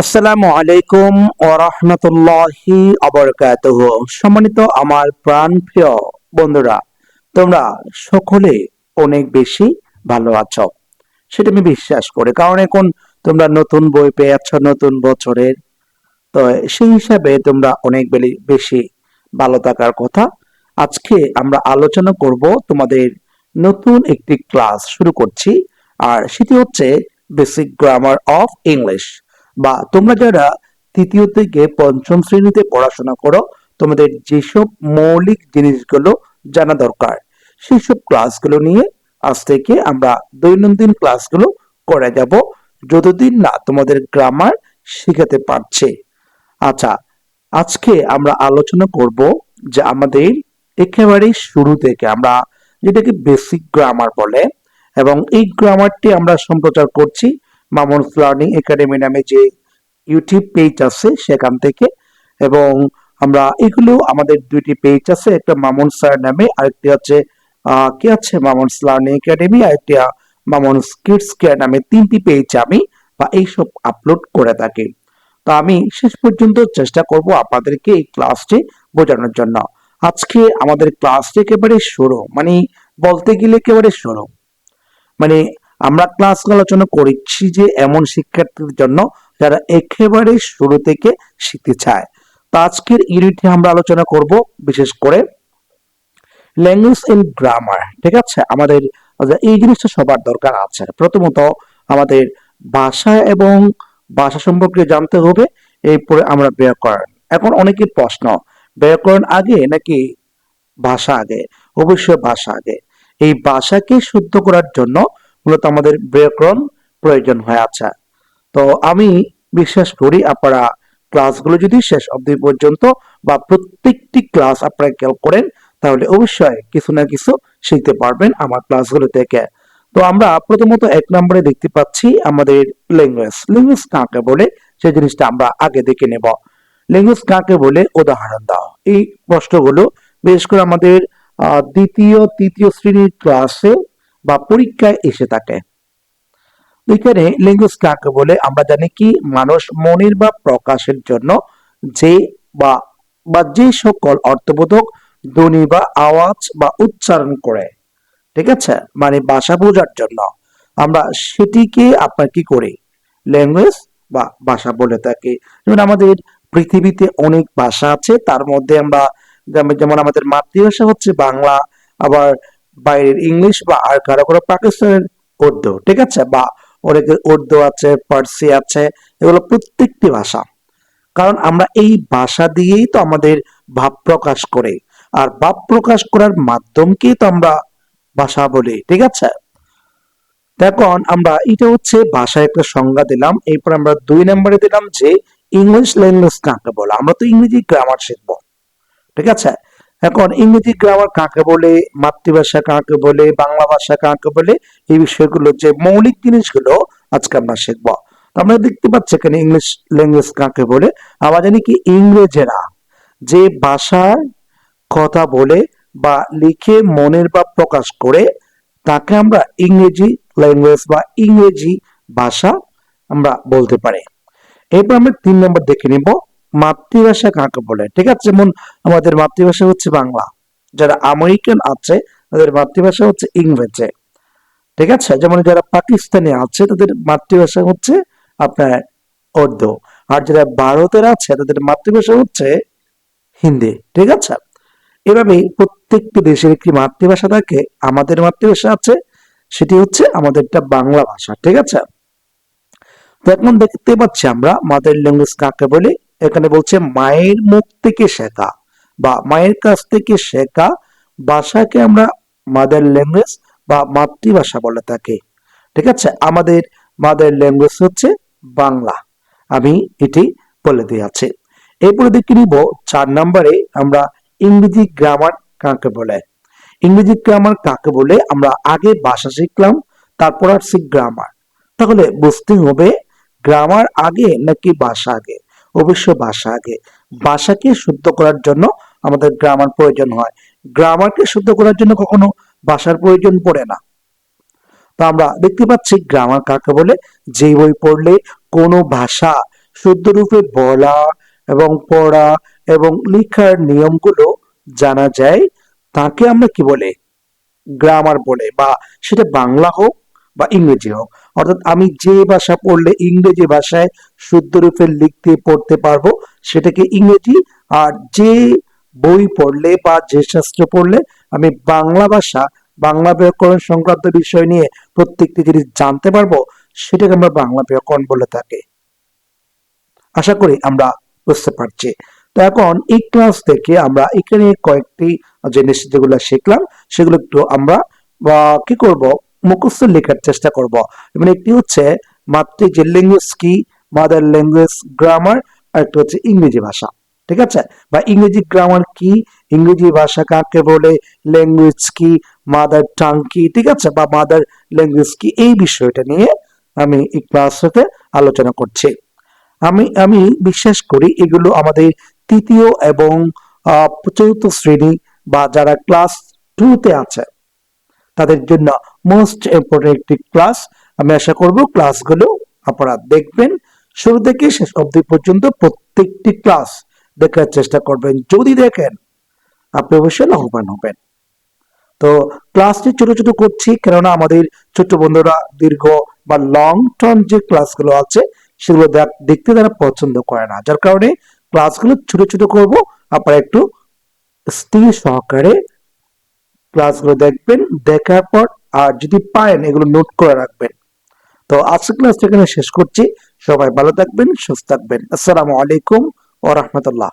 আসসালামু আলাইকুম ও রহমতুল্লাহি অবরকাতুহ সম্মানিত আমার প্রাণ প্রিয় বন্ধুরা, তোমরা সকলে অনেক বেশি ভালো আছো। সেটা আমি বিশ্বাস করি, কারণ এখন তোমরা নতুন বই পেয়ে যাচ্ছ নতুন বছরের। তো সেই হিসাবে তোমরা অনেক বেশি ভালো থাকার কথা। আজকে আমরা আলোচনা করব তোমাদের নতুন একটি ক্লাস শুরু করছি, আর সেটি হচ্ছে বেসিক গ্রামার অফ ইংলিশ বা তোমরা যারা তৃতীয় থেকে পঞ্চম শ্রেণীতে পড়াশোনা করো, তোমাদের যেসব মৌলিক জিনিসগুলো জানা দরকার সেই সব ক্লাসগুলো নিয়ে আজ থেকে আমরা দৈনন্দিন ক্লাসগুলো করে যাব, যতদিন না তোমাদের গ্রামার শেখাতে পারছে। আচ্ছা আজকে আমরা আলোচনা করব যে আমাদের একেবারে শুরু থেকে আমরা যেটাকে বেসিক গ্রামার বলে, এবং এই গ্রামারটি আমরা সম্প্রচার করছি মামুন লার্নিং একাডেমি নামে যে ইউটিউব পেজ আছে সেখান থেকে। এবং আমরা এগুলো আমাদের দুইটি পেজ আছে, একটা মামুন স্যার নামে, আরেকটি হচ্ছে কি আছে? মামুন লার্নিং একাডেমি, আরেকটি মামুন কিডস কেয়ার নামে তিনটি পেজ আমি বা এইসব আপলোড করে থাকি। তো আমি শেষ পর্যন্ত চেষ্টা করব আপনাদেরকে এই ক্লাসটি বোঝানোর জন্য। আজকে আমাদের ক্লাসটি একেবারে শুরু মানে বলতে গেলে একেবারে শুরু। মানে আমরা ক্লাস আলোচনা করছি যে এমন শিক্ষার্থীদের জন্য যারা একেবারে শুরু থেকে শিখতে চায়। তো আজকের ইউনিটে আমরা আলোচনা করব বিশেষ করে ল্যাঙ্গুয়েজ এন্ড গ্রামার ঠিক আছে? আমাদের এই জিনিসটা সবার দরকার আছে। প্রথমত আমাদের ভাষা এবং ভাষা সম্পর্কে জানতে হবে, এরপরে আমরা ব্যাকরণ। এখন অনেকের প্রশ্ন, ব্যাকরণ আগে নাকি ভাষা আগে? অবশ্যই ভাষা আগে। এই ভাষাকে শুদ্ধ করার জন্য মূলত আমাদের ব্যাকরণ প্রয়োজন হয়ে আছে। তো আমি বিশ্বাস করি আপনারা ক্লাসগুলো যদি শেষ অবধি পর্যন্ত বা প্রত্যেকটি ক্লাস আপনারা খেয়াল করেন, তাহলে অবশ্যই কিছু না কিছু শিখতে পারবেন আমার ক্লাসগুলো থেকে। তো আমরা প্রথমত এক নম্বরে দেখতে পাচ্ছি আমাদের ল্যাঙ্গুয়েজ। ল্যাঙ্গুয়েজ কাকে বলে? সেই জিনিসটা আমরা আগে দেখে নেব। ল্যাঙ্গুয়েজ কাকে বলে? উদাহরণ দাও। এই প্রশ্নগুলো, বিশেষ করে আমাদের দ্বিতীয়, তৃতীয় শ্রেণির ক্লাসে বা পরীক্ষায় এসে থাকে। এখানে ল্যাঙ্গুয়েজ কাকে বলে? আমরা জানি কি, মানুষ মনের বা প্রকাশের জন্য যে বা বা যে সকল অর্থবোধক ধ্বনি বা আওয়াজ বা উচ্চারণ করে। ঠিক আছে? মানে ভাষা বোঝার জন্য। আমরা সেটিকে আপনার কি করি? ল্যাঙ্গুয়েজ বা ভাষা বলে থাকি। যেমন আমাদের পৃথিবীতে অনেক ভাষা আছে, তার মধ্যে আমরা যেমন আমাদের মাতৃভাষা হচ্ছে বাংলা, আবার বাইরের ইংলিশ বা আর কারও কারও পাকিস্তানের উর্দু ঠিক আছে? বা অনেকের উর্দু আছে ফার্সি আছে, এগুলো প্রত্যেকটি ভাষা। কারণ আমরা এই ভাষা দিয়েই তো আমাদের ভাব প্রকাশ করি। আর ভাব প্রকাশ করার মাধ্যমকেই তো আমরা ভাষা বলি, ঠিক আছে? এখন আমরা এটা হচ্ছে ভাষায় একটা সংজ্ঞা দিলাম। এরপর আমরা দুই নম্বরে দিলাম যে ইংলিশ ল্যাঙ্গুয়েজ কাকে বলে? আমরা তো ইংরেজি গ্রামার শিখব, ঠিক আছে? এখন ইংরেজি গ্রামার কাকে বলে, মাতৃভাষা কাকে বলে, বাংলা ভাষা কাকে বলে, এই বিষয়গুলো যে মৌলিক জিনিসগুলো আজকে আমরা শিখব। আমরা দেখতে পাচ্ছি এখানে ইংলিশ ল্যাঙ্গুয়েজ কাকে বলে, আমরা জানি কি ইংরেজেরা যে ভাষার কথা বলে বা লিখে মনের ভাব প্রকাশ করে, তাকে আমরা ইংরেজি ল্যাঙ্গুয়েজ বা ইংরেজি ভাষা আমরা বলতে পারি। এরপর আমরা তিন নম্বর দেখে নিব। মাতৃভাষা কাকে বলে? ঠিক আছে? যেমন আমাদের মাতৃভাষা হচ্ছে বাংলা। যারা আমেরিকান আছে, তাদের মাতৃভাষা হচ্ছে ইংরেজি। ঠিক আছে? যেমন যারা পাকিস্তানি আছে, তাদের মাতৃভাষা হচ্ছে আপনার উর্দু। আর যারা ভারতের আছে, তাদের মাতৃভাষা হচ্ছে হিন্দি। ঠিক আছে? এভাবে প্রত্যেকটি দেশের একটি মাতৃভাষা থাকে। আমাদের মাতৃভাষা আছে, সেটি হচ্ছে আমাদেরটা বাংলা ভাষা। ঠিক আছে? তো এখন দেখতে পাচ্ছি আমরা মাদার ল্যাঙ্গুয়েজ কাকে বলে এখানে বলছে, মায়ের মুখ থেকে শেখা বা মায়ের কাছ থেকে শেখা ভাষাকে আমরা মাদার ল্যাঙ্গুয়েজ বা মাতৃভাষা বলে থাকি। ঠিক আছে? আমাদের মাদার ল্যাঙ্গুয়েজ হচ্ছে বাংলা। আমি এটি বলে দিয়েছি এরপরে দেখে নিব, চার নম্বরে আমরা ইংরেজি গ্রামার কাকে বলে? ইংরেজি গ্রামার কাকে বলে? আমরা আগে ভাষা শিখলাম, তারপর আসছি গ্রামার তাহলে বুঝতে হবে গ্রামার আগে নাকি ভাষা আগে? অবশ্য ভাষা আগে। ভাষাকে শুদ্ধ করার জন্য আমাদের গ্রামার প্রয়োজন হয়। গ্রামারকে শুদ্ধ করার জন্য কখনো ভাষার প্রয়োজন পড়ে না। তো আমরা দেখতে পাচ্ছি গ্রামার কাকে বলে? যে বই পড়লে কোনো ভাষা শুদ্ধরূপে বলা এবং পড়া এবং লেখার নিয়মগুলো জানা যায়, তাকে আমরা কি বলে? গ্রামার বলে বা সেটা বাংলা হোক বা ইংরেজি হোক। অর্থাৎ আমি যে ভাষা পড়লে ইংরেজি ভাষায় শুদ্ধরূপে লিখতে, পড়তে পারব, সেটাকে ইংরেজি। আর যে বই পড়লে বা যে শাস্ত্র পড়লে আমি বাংলা ভাষা, বাংলা ব্যাকরণ সংক্রান্ত বিষয় নিয়ে প্রত্যেকটি জিনিস জানতে পারব, সেটাকে আমরা বাংলা ব্যাকরণ বলে থাকি। আশা করি আমরা বুঝতে পারছি। তো এখন এই ক্লাস থেকে আমরা এখানে কয়েকটি জিনিস যেগুলো শিখলাম, সেগুলো একটু আমরা কি করব? মুখস্থ লেখার চেষ্টা করব। এবং একটি হচ্ছে মাতৃ যে ল্যাঙ্গুয়েজ কি মাদার ল্যাঙ্গুয়েজ গ্রামার আর একটা হচ্ছে ইংরেজি ভাষা। ঠিক আছে? বা ইংরেজি গ্রামার কি, ইংরেজি ভাষা কাকে বলে ল্যাঙ্গুয়েজ কি মাদার টাং কি, ঠিক আছে? বা মাদার ল্যাঙ্গুয়েজ কি, এই বিষয়টা নিয়ে আমি এই ক্লাসটাতে আলোচনা করছি। আমি আমি বিশ্বাস করি এগুলো আমাদের তৃতীয় এবং চতুর্থ শ্রেণি বা যারা ক্লাস টুতে আছে তাদের জন্য মোস্ট ইম্পর্টেন্ট একটি ক্লাস আমি আশা করব ক্লাসগুলো আপনারা দেখবেন। শুরু থেকে শেষ অবধি পর্যন্ত প্রত্যেকটি ক্লাস দেখার চেষ্টা করবেন। যদি দেখেন, আপনি অবশ্যই লাভবান হবেন। তো ক্লাসটি ছোট ছোট করছি, কেননা আমাদের ছোট বন্ধুরা দীর্ঘ বা লং টার্ম যে ক্লাসগুলো আছে, সেগুলো দেখতে তারা পছন্দ করে না। যার কারণে ক্লাসগুলো ছোট ছোট করব। আপনারা একটু স্থির সহকারে ক্লাসগুলো দেখবেন, দেখার পর আর যদি পারেন এগুলো নোট করে রাখবেন। তো আজকের ক্লাসটা এখানে শেষ করছি। সবাই ভালো থাকবেন, সুস্থ থাকবেন। আসসালামু আলাইকুম ও রহমতুল্লাহ।